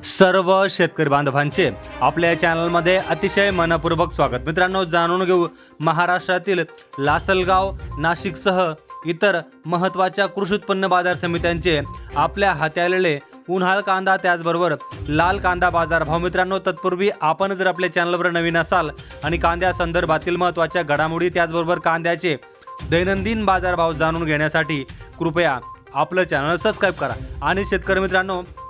सर्व शेतकरी बांधवांचे आपल्या चॅनलमध्ये अतिशय मनपूर्वक स्वागत. मित्रांनो जाणून घेऊ महाराष्ट्रातील लासलगाव नाशिकसह इतर महत्त्वाच्या कृषी उत्पन्न बाजार समित्यांचे आपल्या हाती आलेले उन्हाळ कांदा त्याचबरोबर लाल कांदा बाजार भाव मित्रांनो तत्पूर्वी आपण जर आपल्या चॅनलवर नवीन असाल आणि कांद्या संदर्भातील महत्त्वाच्या घडामोडी त्याचबरोबर कांद्याचे दैनंदिन बाजारभाव जाणून घेण्यासाठी कृपया आपलं चॅनल सबस्क्राईब करा. आणि शेतकरी मित्रांनो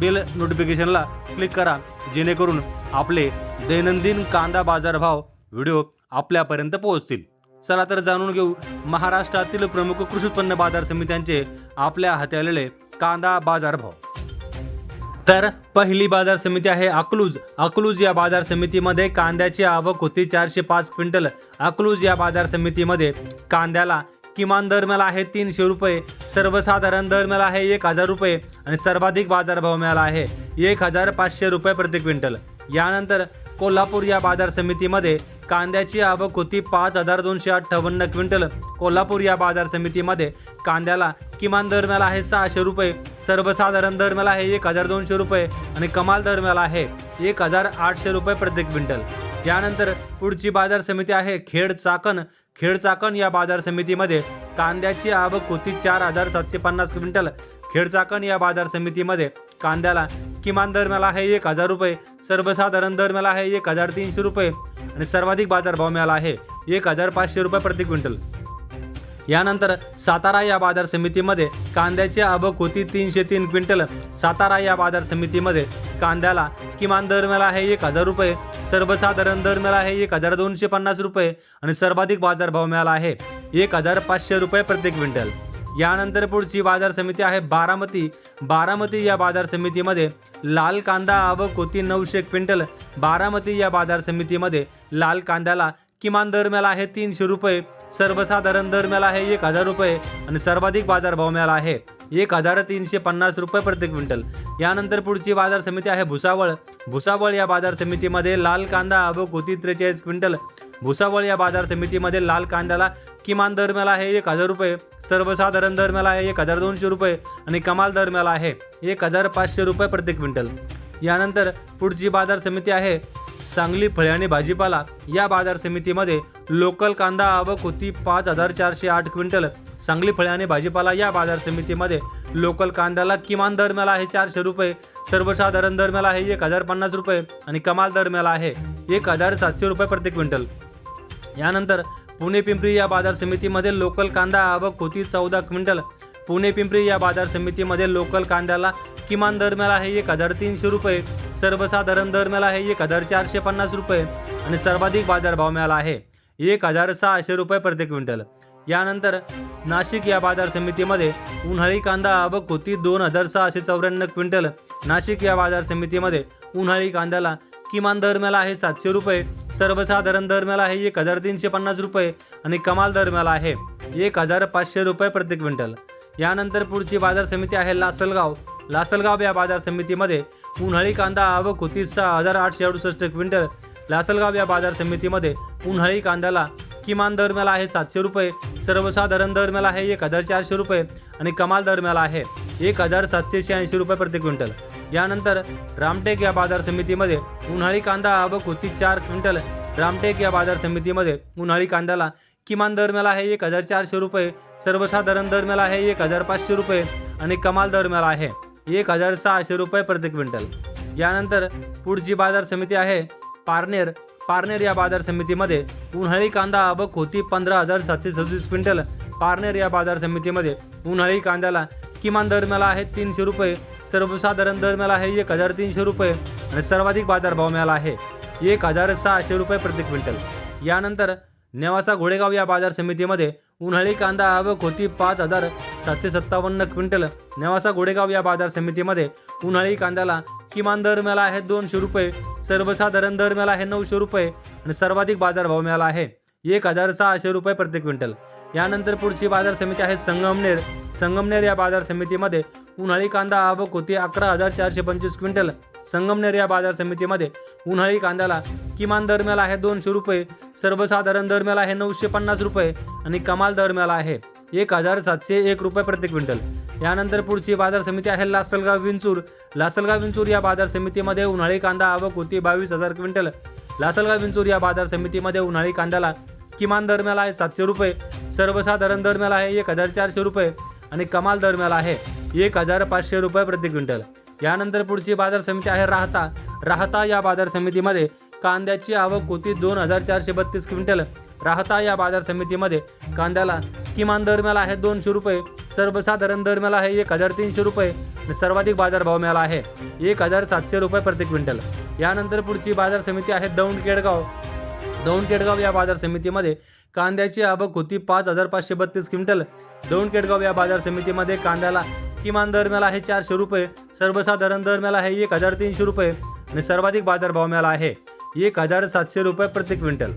बेल नोटिफिकेशनला क्लिक करा जेणेकरून आपले दैनंदिन कांदा बाजारभाव व्हिडिओ आपल्यापर्यंत पोहोचतील. चला तर जाणून घेऊ महाराष्ट्रातील प्रमुख कृषी उत्पन्न बाजार समित्यांचे आपल्या हाती आलेले कांदा बाजारभाव. तर पहिली बाजार समिती आहे अकलूज. अकलूज या बाजार समितीमध्ये कांद्याची आवक होती चारशे पाच क्विंटल. अकलूज या बाजार समितीमध्ये कांद्याला किमान दर मिळाला आहे तीनशे रुपये सर्वसाधारण दर मिळाला आहे एक हजार रुपये आणि सर्वाधिक बाजारभाव मिळाला आहे एक हजार पाचशे रुपये प्रति क्विंटल. यानंतर कोल्हापूर या बाजार समितीमध्ये कांद्याची आवक होती पाच हजार दोनशे अठ्ठावन्न क्विंटल. कोल्हापूर या बाजार समितीमध्ये कांद्याला किमान दर मिळाला आहे सहाशे रुपये सर्वसाधारण दर मिळाला आहे एक हजार दोनशे रुपये आणि कमाल दर मिळाला आहे एक हजार आठशे रुपये प्रति क्विंटल. त्यानंतर पुढची बाजार समिती आहे खेड चाकण. खेड चाकण या बाजार समितीमध्ये कांद्याची आवक होती चार हजार सातशे पन्नास क्विंटल. खेड चाकण या बाजार समितीमध्ये कांद्याला किमान दर मिळाला आहे एक हजार रुपये सर्वसाधारण दर मिळाला आहे एक हजार तीनशे रुपये आणि सर्वाधिक बाजारभाव मिळाला आहे एक हजार पाचशे रुपये प्रति क्विंटल. यानंतर सातारा या बाजार समितीमध्ये कांद्याची आवक होती तीनशे तीन क्विंटल. सातारा या बाजार समितीमध्ये कांद्याला किमान दर मिळाला आहे एक हजार रुपये सर्वसाधारण दर मिळाला आहे एक हजार दोनशे पन्नास रुपये आणि सर्वाधिक बाजारभाव मिळाला आहे एक हजार पाचशे रुपये प्रति क्विंटल. यानंतर पुढची बाजार समिती आहे बारामती. बारामती या बाजार समितीमध्ये लाल कांदा आवक होती नऊशे क्विंटल. बारामती या बाजार समितीमध्ये लाल कांद्याला किमान दर मिळाला आहे तीनशे रुपये सर्वसाधारण दर मिळाला आहे एक हजार रुपये आणि सर्वाधिक बाजारभाव मिळाला आहे एक हजार तीनशे पन्नास रुपये प्रति क्विंटल. यानंतर पुढची बाजार समिती आहे भुसावळ. भुसावळ या बाजार समितीमध्ये लाल कांदा आवक होती त्रेचाळीस क्विंटल. भुसावळ या बाजार समितीमध्ये लाल कांद्याला किमान दर मिळाला आहे एक हजार रुपये सर्वसाधारण दर मिळाला आहे एक हजार दोनशे रुपये आणि कमाल दर मिळाला आहे एक हजार पाचशे रुपये प्रति क्विंटल. यानंतर पुढची बाजार समिती आहे सांगली फळे आणि भाजीपाला या बाजार समितीमध्ये लोकल कांदा आवक होती पाच हजार चारशे आठ क्विंटल. सांगली फळे आणि भाजीपाला या बाजार समितीमध्ये लोकल कांद्याला किमान दर मिळाला आहे चारशे रुपये सर्वसाधारण दर मिळाला आहे एक हजार पन्नास रुपये आणि कमाल दर मिळाला आहे एक हजार सातशे रुपये प्रति क्विंटल. यानंतर पुणे पिंपरी या बाजार समितीमध्ये लोकल कांदा आवक होती चौदा क्विंटल. पुणे पिंपरी या बाजार समितीमध्ये लोकल कांद्याला किमान दर मिळाला आहे एक हजार तीनशे रुपये. सर्वसाधारण दर मिळाला आहे एक हजार चारशे पन्नास रुपये. आणि सर्वाधिक बाजारभाव मिळाला आहे एक हजार सहाशे रुपये प्रति क्विंटल. यानंतर नाशिक या बाजार समितीमध्ये उन्हाळी कांदा आवक होती दोन हजार सहाशे चौऱ्याण्णव क्विंटल. नाशिक या बाजार समितीमध्ये उन्हाळी कांद्याला किमान दर मिळाला आहे सातशे रुपये. सर्वसाधारण दर मिळाला आहे एक हजार तीनशे पन्नास रुपये. आणि कमाल दर मिळाला आहे एक हजार पाचशे रुपये प्रति क्विंटल. यानंतर पुढची बाजार समिती आहे लासलगाव. लासलगाव या बाजार समितीमध्ये उन्हाळी कांदा आवक होती सहा हजार आठशे अडुसष्ट क्विंटल. लासलगाव या बाजार समितीमध्ये उन्हाळी कांद्याला किमान दर मिळाला आहे सातशे रुपये सर्वसाधारण दर मिळाला आहे एक हजार चारशे रुपये आणि कमाल दर मिळाला आहे एक हजार सातशे शहाऐंशी रुपये प्रति क्विंटल. यानंतर रामटेक या बाजार समितीमध्ये उन्हाळी कांदा आवक होती चार क्विंटल. रामटेक या बाजार समितीमध्ये उन्हाळी कांद्याला किमान दर आहे एक हजार चारशे रुपये सर्वसाधारण दर आहे एक हजार पाचशे रुपये आणि कमाल दर आहे एक हजार सहाशे रुपये प्रति क्विंटल. यानंतर पुढची बाजार समिती आहे पारनेर. पारनेर या बाजार समितीमध्ये उन्हाळी कांदा आवक होती पंधरा हजार सातशे सदतीस क्विंटल. पारनेर या बाजार समितीमध्ये उन्हाळी कांद्याला किमान दर आहे तीनशे रुपये सर्वसाधारण दर आहे एक हजार तीनशे रुपये आणि सर्वाधिक बाजारभाव मिळाला आहे एक हजार सहाशे रुपये प्रति क्विंटल. यानंतर नेवासा घोडेगाव या बाजार समितीमध्ये उन्हाळी कांदा आवक होती पाच हजार सातशे सत्तावन्न क्विंटल. नेवासा घोडेगाव या बाजार समितीमध्ये उन्हाळी कांद्याला किमान दर मिळाला आहे दोनशे रुपये सर्वसाधारण दर मिळाला आहे नऊशे रुपये आणि सर्वाधिक बाजारभाव मिळाला आहे एक हजार सहाशे रुपये प्रति क्विंटल. यानंतर पुढची बाजार समिती आहे संगमनेर. संगमनेर या बाजार समितीमध्ये उन्हाळी कांदा आवक होती अकरा हजार चारशे पंचवीस क्विंटल. संगमनेर या बाजार समितीमध्ये उन्हाळी कांद्याला किमान दरम्याला आहे दोनशे रुपये सर्वसाधारण दरम्याला आहे नऊशे पन्नास रुपये आणि कमाल दरम्याला आहे एक हजार सातशे एक रुपये प्रति क्विंटल. यानंतर पुढची बाजार समिती आहे लासलगाव विंचूर. लासलगाव विंचूर या बाजार समितीमध्ये उन्हाळी कांदा आवक होती बावीस हजार क्विंटल. लासलगाव विंचूर या बाजार समितीमध्ये उन्हाळी कांद्याला किमान दरम्याला आहे सातशे रुपये सर्वसाधारण दरम्याला आहे एक हजार चारशे रुपये आणि कमाल दरम्याला आहे एक हजार पाचशे रुपये प्रति क्विंटल. यानंतर पुढची बाजार समिती आहे राहता. राहता या बाजार समितीमध्ये कांद्याची आवक होती दोन हजार चारशे बत्तीस क्विंटल. राहता या बाजार समितीमध्ये कांद्याला किमान दर मिळाला आहे दोनशे रुपये सर्वसाधारण दर मिळाला आहे एक हजार तीनशे रुपये सर्वाधिक बाजारभाव मिळाला आहे एक हजार सातशे रुपये प्रति क्विंटल. यानंतर पुढची बाजार समिती आहे दौंड केडगाव. दौंड केडगाव या बाजार समितीमध्ये कांद्याची आवक होती पाच हजार पाचशे बत्तीस क्विंटल. दौंड केडगाव या बाजार समितीमध्ये कांद्याला किमान दर मिळाला आहे चारशे रुपये सर्वसाधारण दर मिळाला आहे एक हजार तीनशे रुपये आणि सर्वाधिक बाजारभाव मिळाला आहे एक हजार सातशे रुपये प्रति क्विंटल.